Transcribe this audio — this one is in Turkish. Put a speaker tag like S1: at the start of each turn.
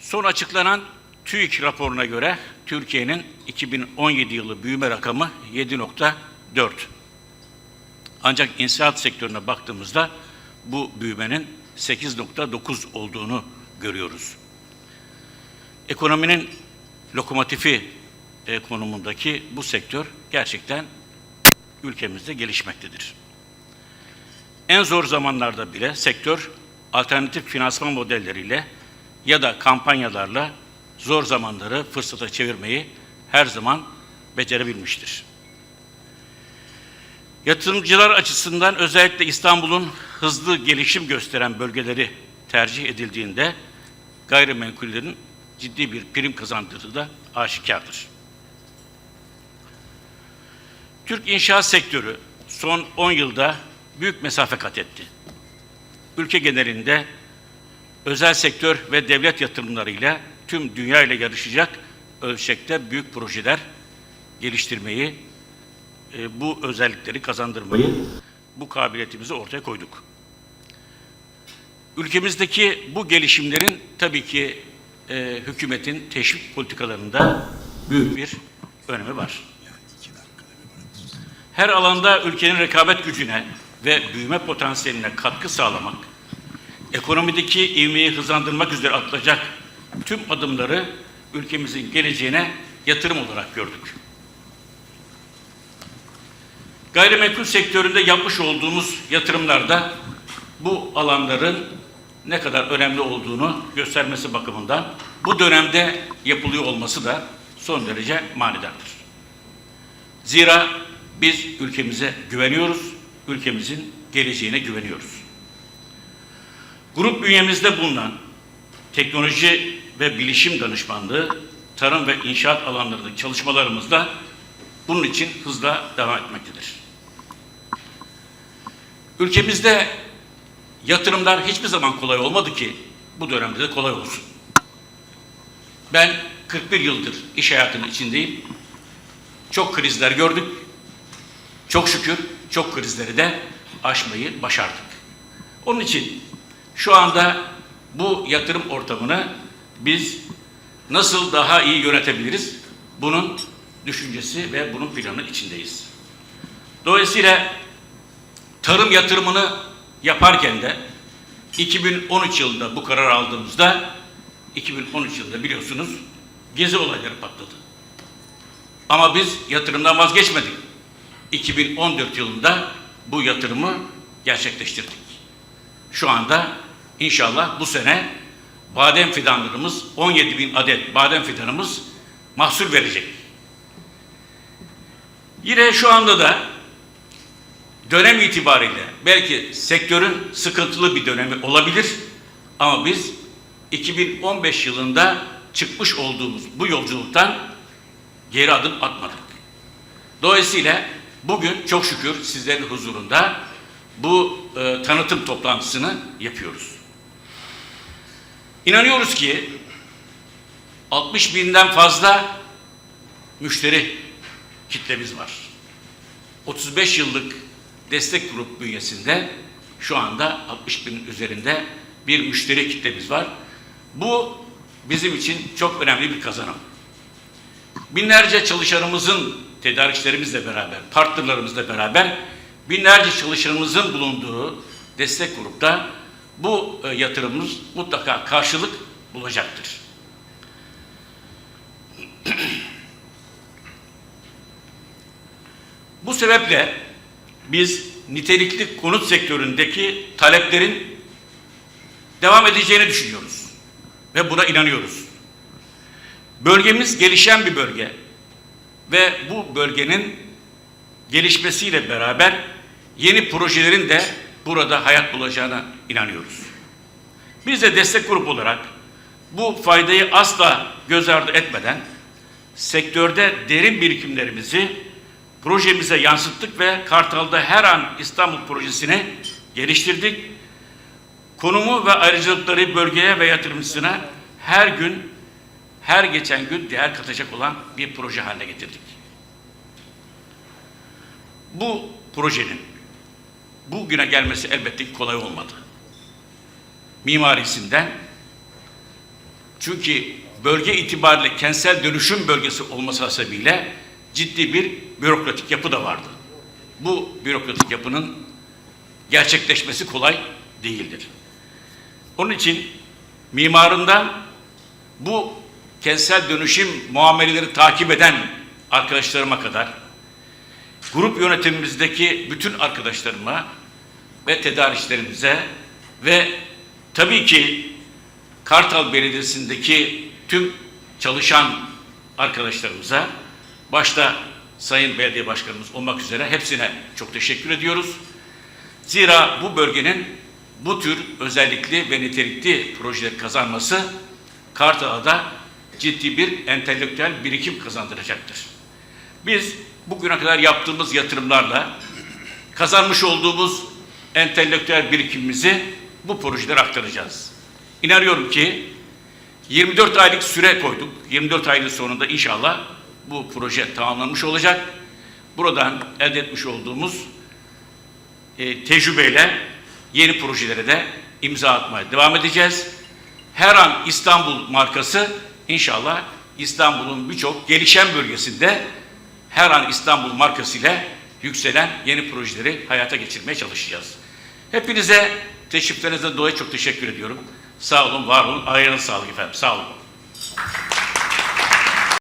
S1: Son açıklanan TÜİK raporuna göre Türkiye'nin 2017 yılı büyüme rakamı 7.4. Ancak inşaat sektörüne baktığımızda bu büyümenin 8.9 olduğunu görüyoruz. Ekonominin lokomotifi e, konumundaki bu sektör gerçekten ülkemizde gelişmektedir. En zor zamanlarda bile sektör alternatif finansman modelleriyle ya da kampanyalarla zor zamanları fırsata çevirmeyi her zaman becerebilmiştir. Yatırımcılar açısından özellikle İstanbul'un hızlı gelişim gösteren bölgeleri tercih edildiğinde gayrimenkullerin ciddi bir prim kazandırdığı da aşikardır. Türk inşaat sektörü son 10 yılda büyük mesafe kat etti. Ülke genelinde özel sektör ve devlet yatırımlarıyla tüm dünya ile yarışacak ölçekte büyük projeler geliştirmeyi, e, bu özellikleri kazandırmayı, bu kabiliyetimizi ortaya koyduk. Ülkemizdeki bu gelişimlerin tabii ki e, hükümetin teşvik politikalarında büyük bir önemi var. Her alanda ülkenin rekabet gücüne ve büyüme potansiyeline katkı sağlamak, ekonomideki ivmeyi hızlandırmak üzere atılacak tüm adımları ülkemizin geleceğine yatırım olarak gördük. Gayrimenkul sektöründe yapmış olduğumuz yatırımlarda bu alanların ne kadar önemli olduğunu göstermesi bakımından bu dönemde yapılıyor olması da son derece manidardır. Zira biz ülkemize güveniyoruz, ülkemizin geleceğine güveniyoruz. Grup bünyemizde bulunan teknoloji ve bilişim danışmanlığı, tarım ve inşaat alanlarındaki çalışmalarımızda bunun için hızla devam etmektedir. Ülkemizde yatırımlar hiçbir zaman kolay olmadı ki bu dönemde de kolay olsun. Ben 41 yıldır iş hayatının içindeyim. Çok krizler gördük. Çok şükür çok krizleri de aşmayı başardık. Onun için şu anda bu yatırım ortamını biz nasıl daha iyi yönetebiliriz? Bunun düşüncesi ve bunun planı içindeyiz. Dolayısıyla tarım yatırımını yaparken de 2013 yılında bu karar aldığımızda 2013 yılında biliyorsunuz gezi olayları patladı. Ama biz yatırımdan vazgeçmedik. 2014 yılında bu yatırımı gerçekleştirdik. Şu anda inşallah bu sene badem fidanlarımız 17 bin adet badem fidanımız mahsul verecek. Yine şu anda da dönem itibariyle belki sektörün sıkıntılı bir dönemi olabilir ama biz 2015 yılında çıkmış olduğumuz bu yolculuktan geri adım atmadık. Dolayısıyla bugün çok şükür sizlerin huzurunda bu e, tanıtım toplantısını yapıyoruz. İnanıyoruz ki 60 binden fazla müşteri kitlemiz var. 35 yıllık destek grup bünyesinde şu anda 60 binin üzerinde bir müşteri kitlemiz var. Bu bizim için çok önemli bir kazanım. Binlerce çalışanımızın tedarikçilerimizle beraber, partnerlerimizle beraber binlerce çalışanımızın bulunduğu destek grupta bu e, yatırımımız mutlaka karşılık bulacaktır. Bu sebeple biz nitelikli konut sektöründeki taleplerin devam edeceğini düşünüyoruz ve buna inanıyoruz. Bölgemiz gelişen bir bölge ve bu bölgenin gelişmesiyle beraber yeni projelerin de burada hayat bulacağına inanıyoruz. Biz de destek grup olarak bu faydayı asla göz ardı etmeden sektörde derin birikimlerimizi projemize yansıttık ve Kartal'da her an İstanbul projesini geliştirdik. Konumu ve ayrıcalıkları bölgeye ve yatırımcısına her gün, her geçen gün değer katacak olan bir proje haline getirdik. Bu projenin bugüne gelmesi elbette ki kolay olmadı. Mimarisinden Çünkü bölge itibariyle kentsel dönüşüm bölgesi olması hasebiyle ciddi bir bürokratik yapı da vardı. Bu bürokratik yapının gerçekleşmesi kolay değildir. Onun için mimarından bu kentsel dönüşüm muameleleri takip eden arkadaşlarıma kadar grup yönetimimizdeki bütün arkadaşlarıma ve tedarikçilerimize ve tabii ki Kartal Belediyesi'ndeki tüm çalışan arkadaşlarımıza başta Sayın Belediye Başkanımız olmak üzere hepsine çok teşekkür ediyoruz. Zira bu bölgenin bu tür özellikli ve nitelikli projeler kazanması Kartal'a da ciddi bir entelektüel birikim kazandıracaktır. Biz bugüne kadar yaptığımız yatırımlarla kazanmış olduğumuz entelektüel birikimimizi bu projelere aktaracağız. İnanıyorum ki 24 aylık süre koyduk. 24 ayın sonunda inşallah bu proje tamamlanmış olacak. Buradan elde etmiş olduğumuz e, tecrübeyle yeni projelere de imza atmaya devam edeceğiz. Her an İstanbul markası inşallah İstanbul'un birçok gelişen bölgesinde her an İstanbul markasıyla yükselen yeni projeleri hayata geçirmeye çalışacağız. Hepinize teşriflerinize dolayı çok teşekkür ediyorum. Sağ olun, var olun, ayağınız sağlık efendim. Sağ olun.